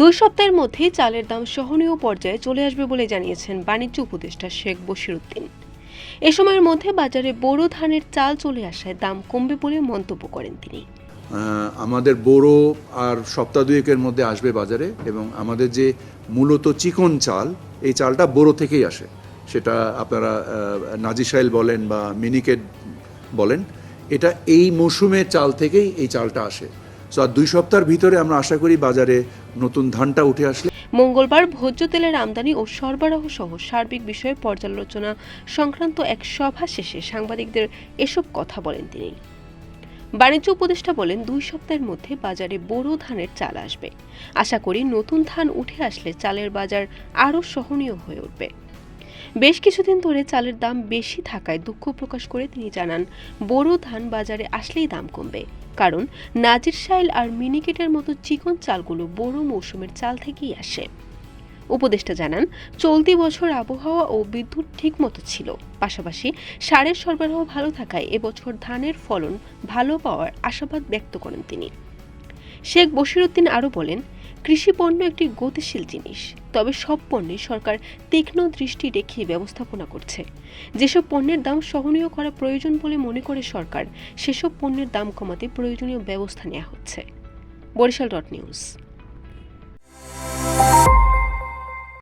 দুই সপ্তাহের মধ্যেই চালের দাম সহনীয় পর্যায়ে চলে আসবে বলে জানিয়েছেন বাণিজ্য উপদেষ্টা শেখ বশিরউদ্দিন এ সময়ের মধ্যে বাজারে বোরো ধানের চাল চলে আসায় দাম কমবে বলে মন্তব্য করেন তিনি। আমাদের বোরো আর সপ্তাহ দুয়েকের মধ্যে আসবে বাজারে এবং আমাদের যে মূলত চিকন চাল, এই চালটা বোরো থেকেই আসে। সেটা আপনারা নাজিসাইল বলেন বা মিনিকেট বলেন, এটা এই মৌসুমের চাল থেকেই এই চালটা আসে। সো আর দুই সপ্তাহের ভিতরে আমরা আশা করি বাজারে নতুন ধানটা উঠে আসলে। মঙ্গলবার ভোজ্য তেলের আমদানি ও সরবরাহ সহ সার্বিক বিষয়ে পর্যালোচনা সংক্রান্ত এক সভা শেষে সাংবাদিকদের এসব কথা বলেন তিনি। বাণিজ্য উপদেষ্টা বলেন, দুই সপ্তাহের মধ্যে বাজারে বোরো ধানের চাল আসবে। আশা করি নতুন ধান উঠে আসলে চালের বাজার আরও সহনীয় হয়ে উঠবে। বেশ কিছুদিন ধরে চালের দাম বেশি থাকায় দুঃখ প্রকাশ করে তিনি জানান, বোরো ধান বাজারে আসলেই দাম কমবে। কারণ নাজির সাইল আর মিনিকেটের মতো চিকন চালগুলো বড় মৌসুমের চাল থেকেই আসে। উপদেষ্টা জানান, চলতি বছর আবহাওয়া ও বিদ্যুৎ ঠিকমতো ছিল। পাশাপাশি সারের সরবরাহ ভালো থাকায় এবছর ধানের ফলন ভালো পাওয়ার আশাবাদ ব্যক্ত করেন তিনি। শেখ বশিরউদ্দিন আরও বলেন কৃষি পণ্য একটি গতিশীল জিনিস, তবে সব পণ্যে সরকার তীক্ষ্ণ দৃষ্টি রেখে ব্যবস্থাপনা করছে। যেসব পণ্যের দাম সহনীয় করা প্রয়োজন বলে মনে করে সরকার, সেসব পণ্যের দাম কমাতে প্রয়োজনীয় ব্যবস্থা নেওয়া হচ্ছে। Barishal dot news.